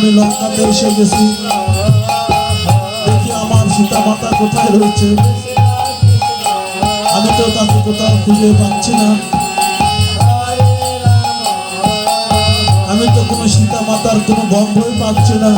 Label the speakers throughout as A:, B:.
A: আমি লঙ্কাতে এসে গেছি। দেখি আমার সীতা মাতা কোথায় রয়েছে। আমি তো তাকে কোথাও খুঁজে পাচ্ছি না। আমি তো কোনো সীতা মাতার কোনো গন্ধই পাচ্ছি না।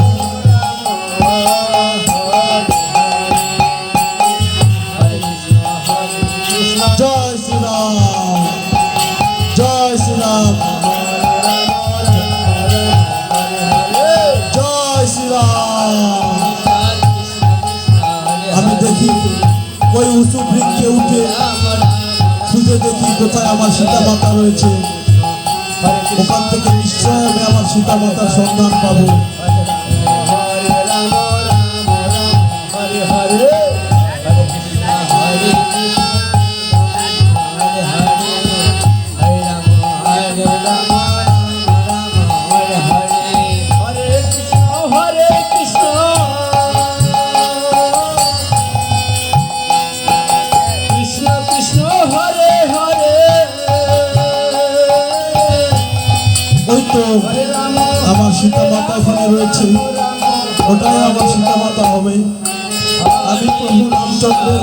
A: ওই উঁচু বৃক্ষে উঠে খুঁজে দেখি কোথায় আমার সীতা মাতা রয়েছে। ওখান থেকে নিশ্চয় আমি আমার সীতা মাতার সন্ধান পাবো।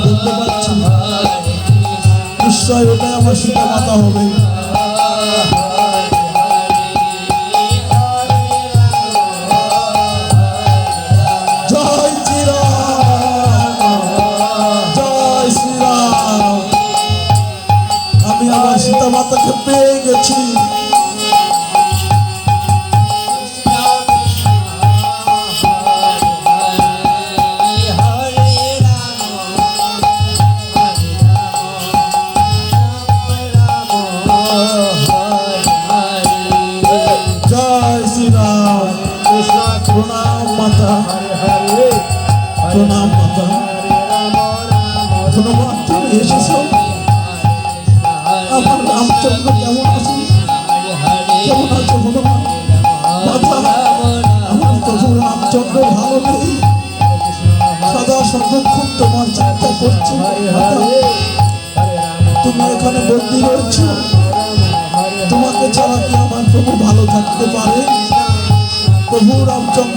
A: দেখতে পাচ্ছি আমার সীতা মাতা হবে।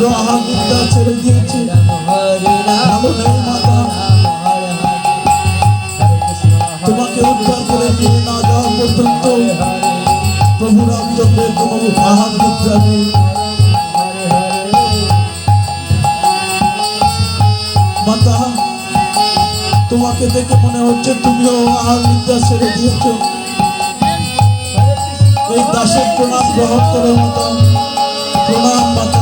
A: রামচন্দ্র আহার ছেড়ে দিয়েছে। তোমাকে উদ্ধার করে না যাওয়া পর্যন্ত তোমাকে দেখে মনে হচ্ছে তুমিও আহার নিদ্রা ছেড়ে দিয়েছ। এই দাসের প্রণাম গ্রহণ করে, মাতা। প্রণাম, মাতা।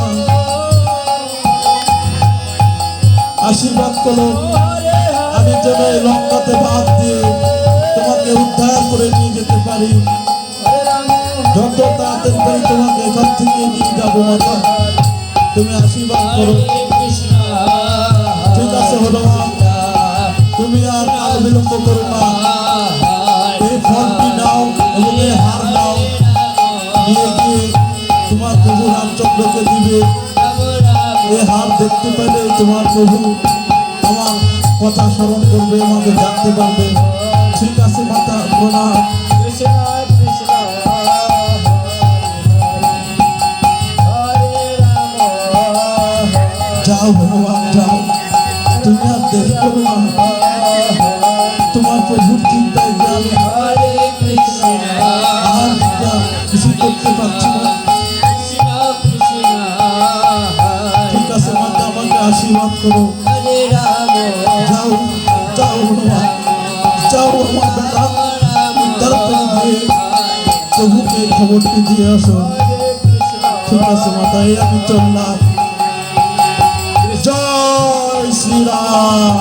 A: আশীর্বাদ করো। আমি যেন এই লঙ্কাতে বাদ দিয়ে তোমাকে উদ্ধার করে নিয়ে যেতে পারি। যত তাড়াতাড়ি পারি তোমাকে এখান থেকে নিয়ে যাব মাতা। তুমি আশীর্বাদ করো। ঠিক আছে হলো তুমি আর কাল বিলম্ব করো পেলে তোমার প্রভু আমার কথা স্মরণ করবে আমাকে জানতে পারবে। ঠিক আছে মাতা প্রণাম। করো।
B: হরে রাম
A: যাও যাও যাও আমার করে দিয়ে প্রভুকে খবরটি দিয়ে আসো। ঠিক আছে মাতা আমি চললাম। জয় শ্রীরাম।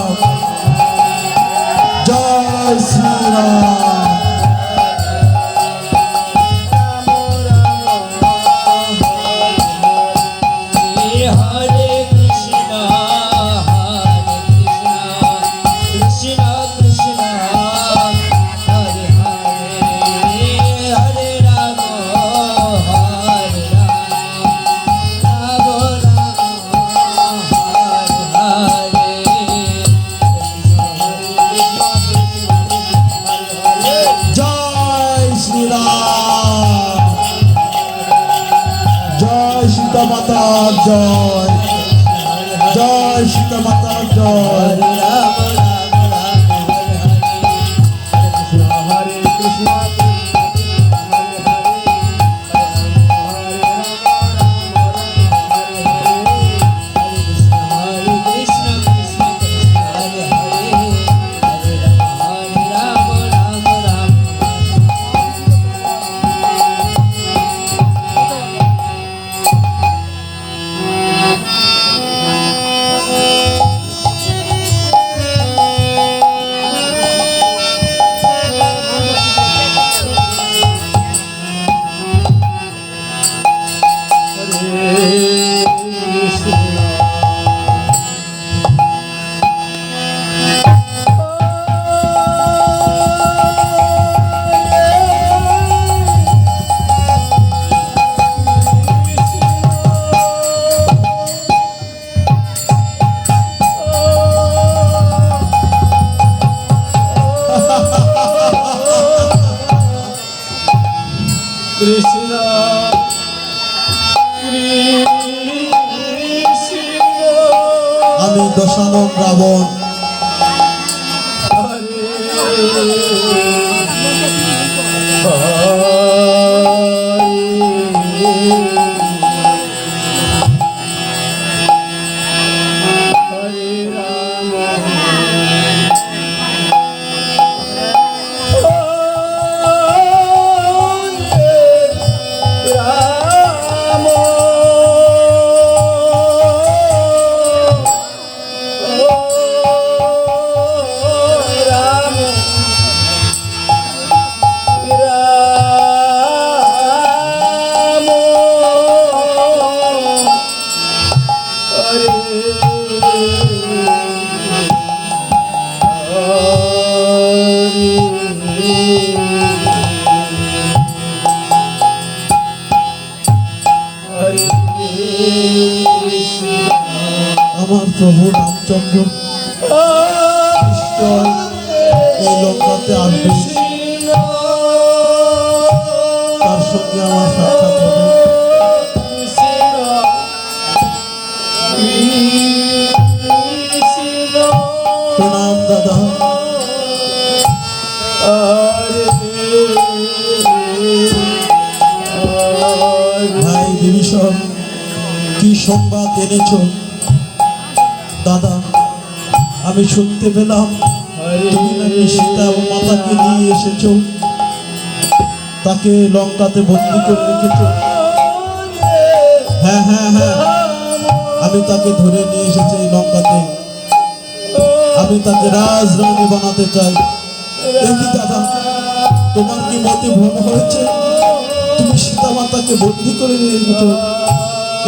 A: জয় শ্রীরাম।
B: সীতা
A: মাতা জয়। জয় সীতা মাতা জয়। আমার প্রভু রামচন্দ্র। এই লঙ্কাতে আসবে তার সঙ্গে আমার সাক্ষাৎ প্রণাম দাদা। ভাই বিভীষণ কি সংবাদ এনেছ? আমি শুনতে পেলাম। তুমি নাকি সীতা মাতাকে নিয়ে এসেছ। তাকে লঙ্কাতে বন্দি করে রেখেছ। হ্যাঁ হ্যাঁ হ্যাঁ। আমি তাকে ধরে নিয়ে এসেছি এই লঙ্কাতে। আমি তাকে রাজরানী বানাতে চাই। দেখি দাদা, তোমার কি মতে ভ্রম হয়েছে? তুমি সীতা মাতাকে বন্দি করে নিয়ে এসেছ।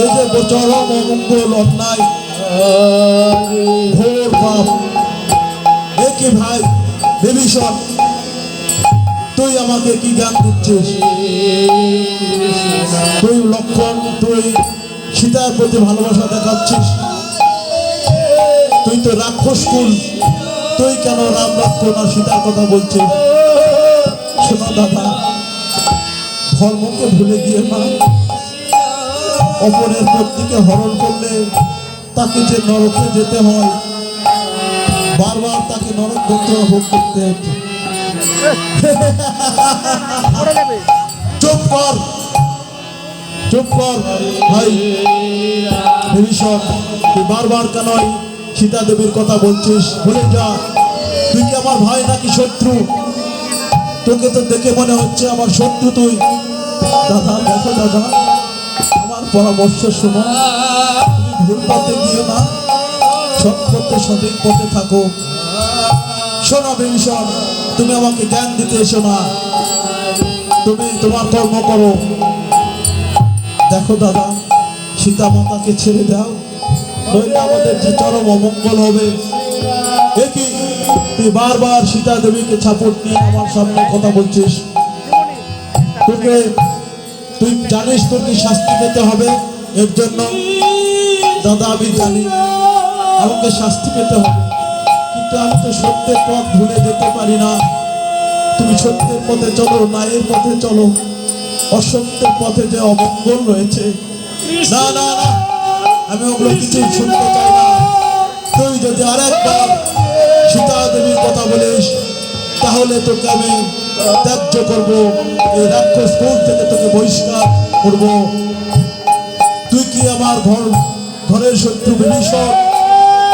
A: এই যে চরম অমঙ্গল অন্যায়। ঘোর পাপ। একে ভাই? বিভীষণ তুই আমাকে কি জ্ঞান দিচ্ছিস? তুই লক্ষণ, তুই সীতার প্রতি ভালোবাসা দেখাচ্ছিস। তুই তো রাক্ষস কুল। তুই কেন রাম লক্ষণ আর সীতার কথা বলছিস? শোনা দাদা, ধর্মকে ভুলে গিয়ে মা, অপরের পত্নীকে হরণ করলে তাকে যে নরকে যেতে হয়, বারবার তাকে নরক চুপ কর চুপ কর ভাই তুই বারবার কেন সীতা দেবীর কথা বলছিস যা তুই কি আমার ভাই নাকি শত্রু তোকে তো দেখে মনে হচ্ছে আমার শত্রু তুই দাদা দেখো দাদা আমার পরামর্শ শোনো। ভুল পথে গিয়ে না। সৎ পথে সঠিক পথে থাকো। শোনো বিভীষণ তুমি আমাকে জ্ঞান দিতে এসো না। তুমি তোমার কর্ম করো। দেখো দাদা, সীতা মাতাকে ছেড়ে দাও। নইলে আমাদের যে চরম অমঙ্গল হবে। একই তুই বারবার সীতা দেবীকে ছাপট নিয়ে আমার সামনে কথা বলছিস। তোকে, তুই জানিস তোর কি শাস্তি পেতে হবে। এর জন্য দাদা আমি জানি। আমাকে শাস্তি পেতে হবে। কিন্তু আমি তো সত্যের পথ ভুলে যেতে পারি না। তুমি সত্যের পথে চলো ন্যায়ের পথে চলো। অসত্যের পথে যে অমঙ্গল রয়েছে। না না না আমি ওগুলো কিছুই শুনতে চাই না। তুই যদি আরেকবার সীতা দেবীর কথা বলিস তাহলে তোকে আমি ত্যায্য করব। এই রাক্ষস স্কুল থেকে তোকে বহিষ্কার করব। তুই কি আমার ঘর ঘরের শত্রু বিভীষণ?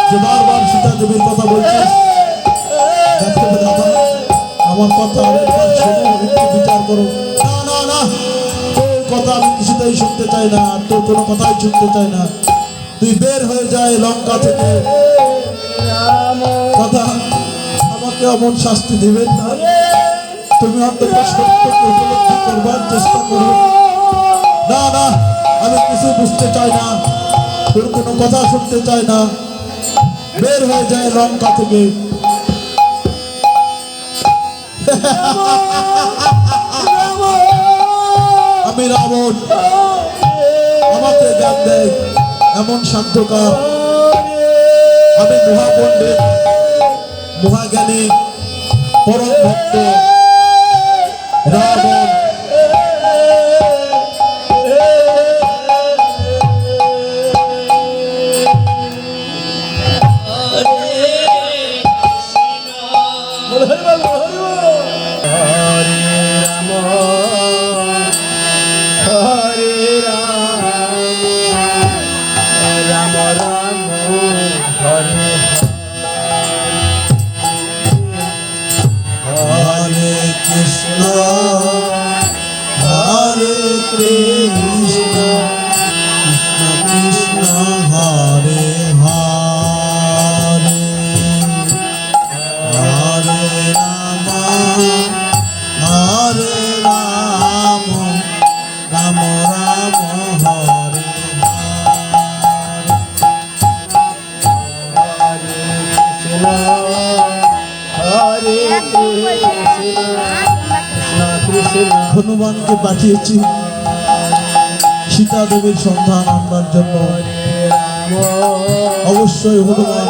A: যে বারবার সীতা দেবীর কথা বলছিস আমার কথা একটু বিচার করো। না না না, তোর কথা আমি কিছুতেই শুনতে চাই না তোর কোনো কথাই শুনতে চাই না। তুই বের হয়ে যায় লঙ্কা থেকে। দাদা, আমাকে এমন শাস্তি দিবেন না। তুমি অন্তত সত্যকে উপলব্ধি করবার চেষ্টা করো। না না, আমি কিছু বুঝতে চাই না, তোর কোনো কথা শুনতে চাই না। বের হয়ে যায় লঙ্কা থেকে। আমি রাবণ, আমাকে জ্ঞান দেয় এমন সাধ্যকার আমি মহাপণ্ডিত, মহাজ্ঞানী, পরম ভক্ত, রাবণ। হনুমানকে পাঠিয়েছি। সীতা দেবীর সন্ধান আনবার জন্য। অবশ্যই হনুমান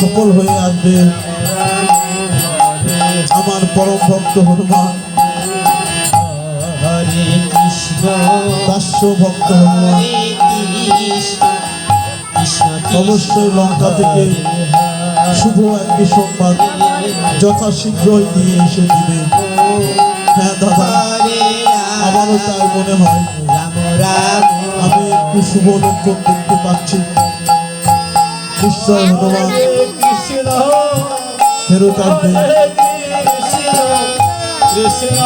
A: সফল হয়ে আসবে। আমার পরম ভক্ত হনুমান। ভক্ত হনুমান। অবশ্যই লঙ্কা থেকে শুভ একটি সংবাদ। যথাশীঘ্রই নিয়ে এসে দিবে। হ্যাঁ দাদা। আমারও তাই মনে হয়। আমি একটু শুভ লক্ষণ দেখতে পাচ্ছি। নিশ্চয়
B: কৃষ্ণ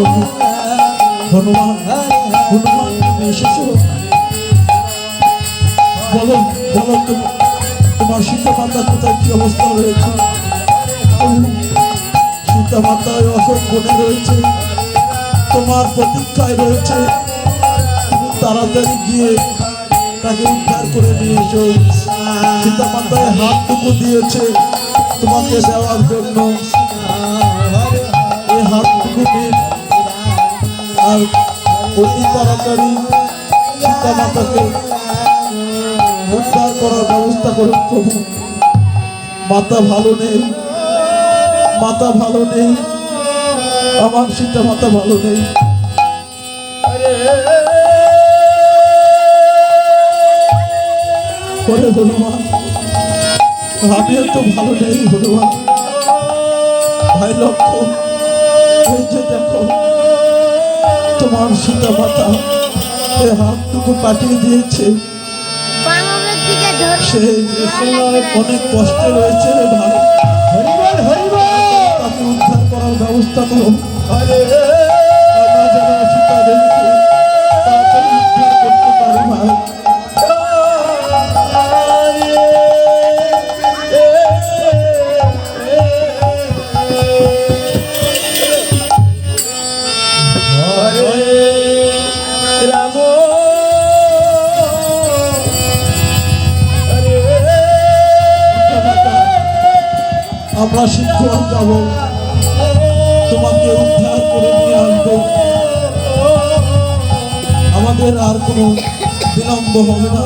B: প্রভু হনুমান হনুমান তুমি এসেছ বলো বলো তুমি তোমার সীতা মাতা কোথায় কি অবস্থা রয়েছে প্রভু, সীতা মাতায় অশোক বনে রয়েছে তোমার প্রতীক্ষায় রয়েছে তুমি তাড়াতাড়ি গিয়ে তাকে উদ্ধার করে নিয়ে এসো সীতা মাতায় হাতটুকু দিয়েছে তোমাকে দেওয়ার জন্য। এই হাতটুকু দিন। আর অতি তাড়াতাড়ি সীতা মাতাকে উদ্ধার করার ব্যবস্থা করুন প্রভু। মাতা ভালো নেই, মাতা ভালো নেই, আমার সীতা মাতা ভালো নেই। করে হনুমান আমিও তো ভালো নেই হনুমান। ভাই লক্ষ্য দেখো। তোমার সীতা মাতা এ হাতটুকু পাঠিয়ে দিয়েছে। সে অনেক কষ্ট রয়েছে রে ভাই। তাকে উদ্ধার করার ব্যবস্থা করো। আমরা শীঘ্র যাব তোমাকে উদ্ধার করে নিয়ে আসব আমাদের আর কোনো বিলম্ব হবে না।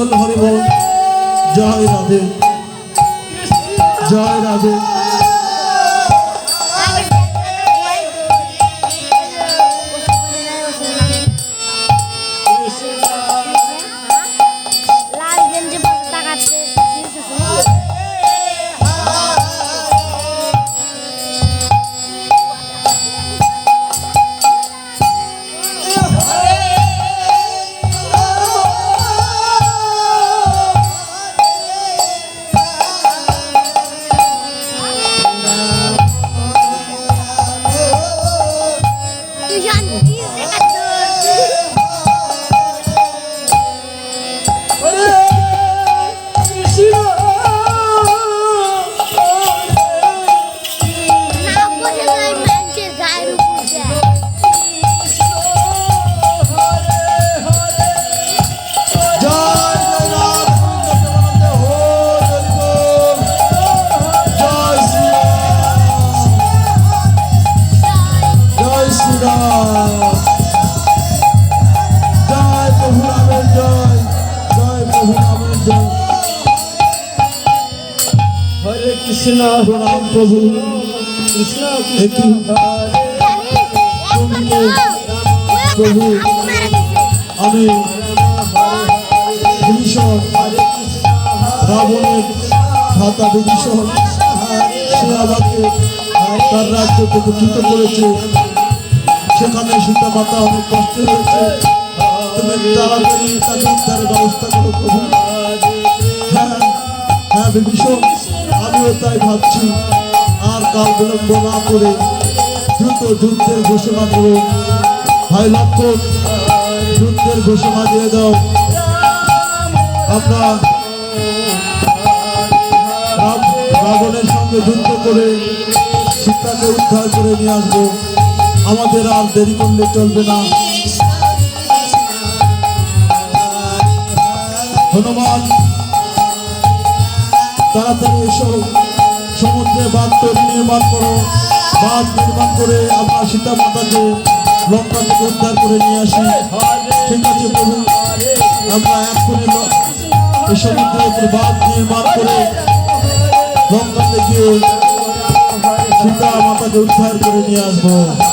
B: বল হরি বল। জয় রাধে। জয় রাধে। হরে
A: প্রভু।
B: কৃষ্ণ
A: প্রভু, আমি বিভীষণ রাবণের ভাতা বিভীষণ তার রাজ্য চ্যুত করেছে। সেখানে সীতা মাতা অনেক কষ্ট হয়েছে তাড়াতাড়ি তাকে উদ্ধারের ব্যবস্থা করো প্রভু। হ্যাঁ হ্যাঁ বিভীষণ। আমিও তাই ভাবছি, আর কাল বিলম্ব না করে দ্রুত যুদ্ধের ঘোষণা করো। ভাই লক্ষণ যুদ্ধের ঘোষণা দিয়ে দাও। আমরা রাবণের সঙ্গে যুদ্ধ করে সীতাকে উদ্ধার করে নিয়ে আসব। আমাদের আর দেরি করলে চলবে না। হনুমান তাড়াতাড়ি এসো। সমুদ্রে বাঁধ তৈরি, নির্মাণ করো। বাঁধ নির্মাণ করে আমরা সীতা মাতাকে লঙ্কা থেকে উদ্ধার করে নিয়ে আসি। ঠিক আছে, প্রভু। আমরা এক ল- এই সমুদ্রের উপর বাঁধ নির্মাণ করে লঙ্কা থেকে সীতা মাতাকে উদ্ধার করে নিয়ে আসব।